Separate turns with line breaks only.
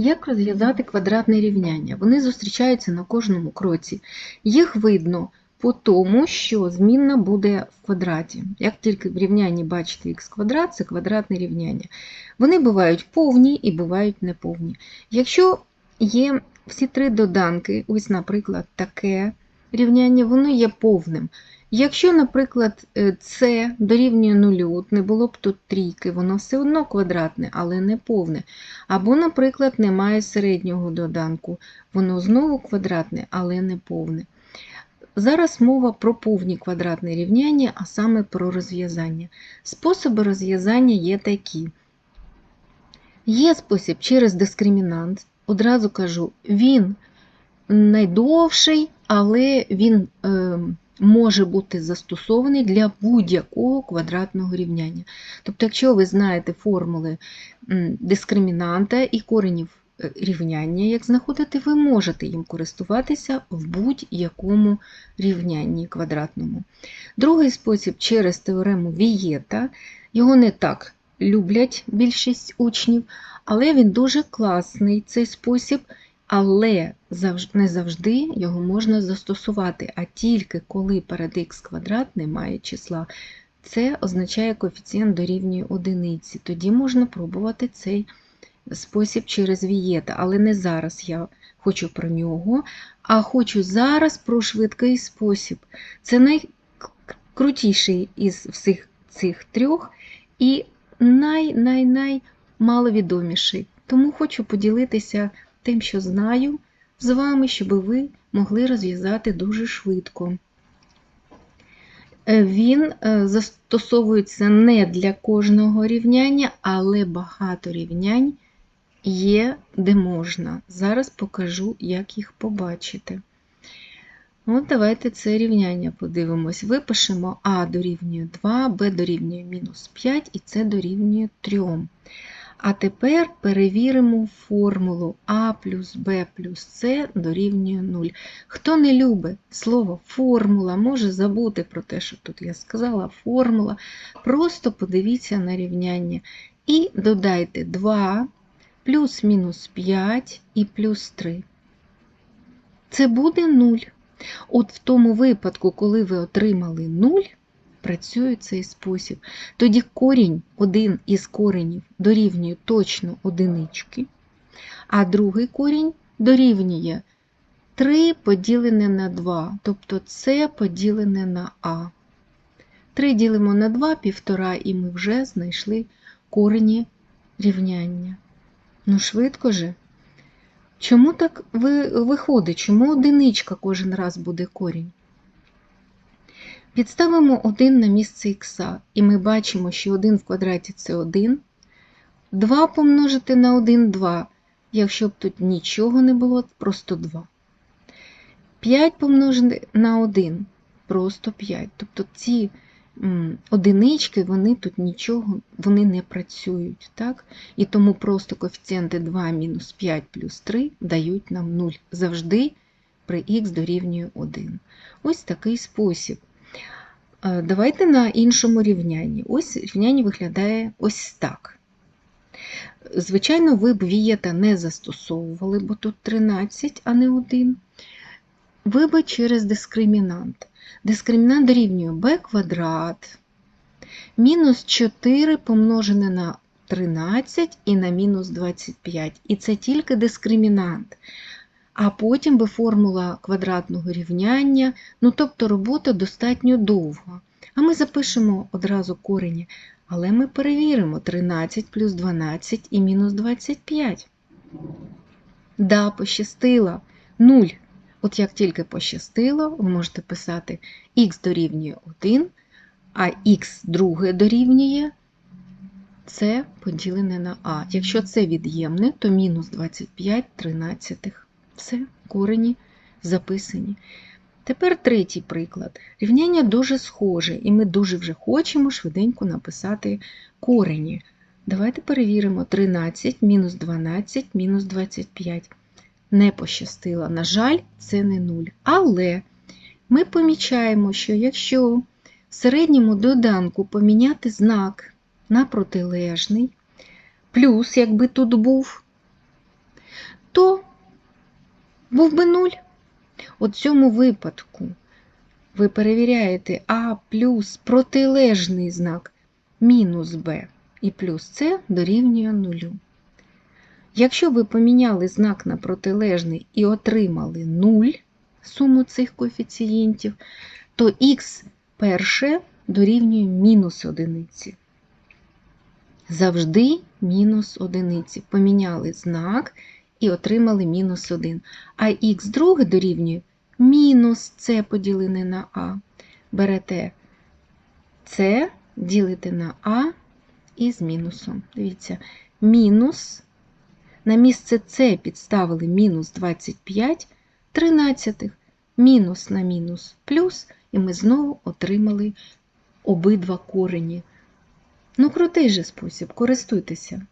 Як розв'язати квадратне рівняння? Вони зустрічаються на кожному кроці. Їх видно по тому, що змінна буде в квадраті. Як тільки в рівнянні бачите х квадрат, це квадратне рівняння. Вони бувають повні і бувають неповні. Якщо є всі три доданки, ось, наприклад, таке рівняння, воно є повним. Якщо, наприклад, е, це дорівнює нулю, от не було б тут трійки, воно все одно квадратне, але не повне. Або, наприклад, немає середнього доданку, воно знову квадратне, але не повне. Зараз мова про повні квадратні рівняння, а саме про розв'язання. Способи розв'язання є такі. Є спосіб через дискримінант. Одразу кажу, він найдовший, але він е, може бути застосований для будь-якого квадратного рівняння. Тобто, якщо ви знаєте формули дискримінанта і коренів е, рівняння, як знаходити, ви можете їм користуватися в будь-якому рівнянні квадратному. Другий спосіб через теорему Вієта. Його не так люблять більшість учнів, але він дуже класний, цей спосіб, але не завжди його можна застосувати, а тільки коли перед х квадрат немає числа. Це означає коефіцієнт дорівнює одиниці. Тоді можна пробувати цей спосіб через вієта, але не зараз я хочу про нього, а хочу зараз про швидкий спосіб. Це найкрутіший із всіх цих трьох і най-най-най маловідоміший. Тому хочу поділитися тим, що знаю з вами, щоб ви могли розв'язати дуже швидко. Е, Він е, застосовується не для кожного рівняння, але багато рівнянь є, де можна. Зараз покажу, як їх побачити. От давайте це рівняння подивимось. Випишемо А дорівнює 2, Б дорівнює мінус 5 і С дорівнює 3. А тепер перевіримо формулу А плюс Б плюс С дорівнює 0. Хто не любить слово формула, може забути про те, що тут я сказала формула. Просто подивіться на рівняння і додайте 2 плюс мінус 5 і плюс 3. Це буде 0. От в тому випадку, коли ви отримали 0, працює цей спосіб. Тоді корінь, один із коренів дорівнює точно одинички, а другий корінь дорівнює 3 поділене на 2, тобто це поділене на А. 3 ділимо на 2, півтора, і ми вже знайшли корені рівняння. Ну, швидко же. Чому так виходить? Чому одиничка кожен раз буде корінь? Підставимо 1 на місце х, і ми бачимо, що 1 в квадраті це 1. 2 помножити на 1 – 2. Якщо б тут нічого не було, просто 2. 5 помножити на 1 просто 5. Тобто ці одинички, вони тут нічого, вони не працюють. Так? І тому просто коефіцієнти 2 мінус 5 плюс 3 дають нам 0. Завжди при х дорівнює 1. Ось такий спосіб. Е, Давайте на іншому рівнянні. Ось рівняння виглядає ось так. Звичайно, ви б вієта не застосовували, бо тут 13, а не 1. Ви б через дискримінант. Дискримінант дорівнює b квадрат мінус 4 помножене на 13 і на мінус 25. І це тільки дискримінант. А потім би формула квадратного рівняння, ну тобто робота достатньо довга. А ми запишемо одразу корені, але ми перевіримо 13 плюс 12 і мінус 25. Да, пощастило. 0. От як тільки пощастило, ви можете писати х дорівнює 1, а х друге дорівнює це поділене на а. Якщо це від'ємне, то мінус 25 тринадцятих. Все, корені записані. Тепер третій приклад. Рівняння дуже схоже, і ми дуже вже хочемо швиденько написати корені. Давайте перевіримо 13 мінус 12 мінус 25. Не пощастило. На жаль, це не 0. Але ми помічаємо, що якщо в середньому доданку поміняти знак на протилежний, плюс, якби тут був, то був би 0. У цьому випадку ви перевіряєте А плюс протилежний знак мінус Б і плюс С дорівнює нулю. Якщо ви поміняли знак на протилежний і отримали 0 суму цих коефіцієнтів, то х перше дорівнює мінус одиниці. Завжди мінус одиниці. Поміняли знак і отримали мінус 1. А х друге дорівнює мінус С поділене на А. Берете С, ділите на А і з мінусом. Дивіться, мінус. На місце С підставили мінус 25 тринадцятих. Мінус на мінус плюс, і ми знову отримали обидва корені. Ну, крутий же спосіб, користуйтеся.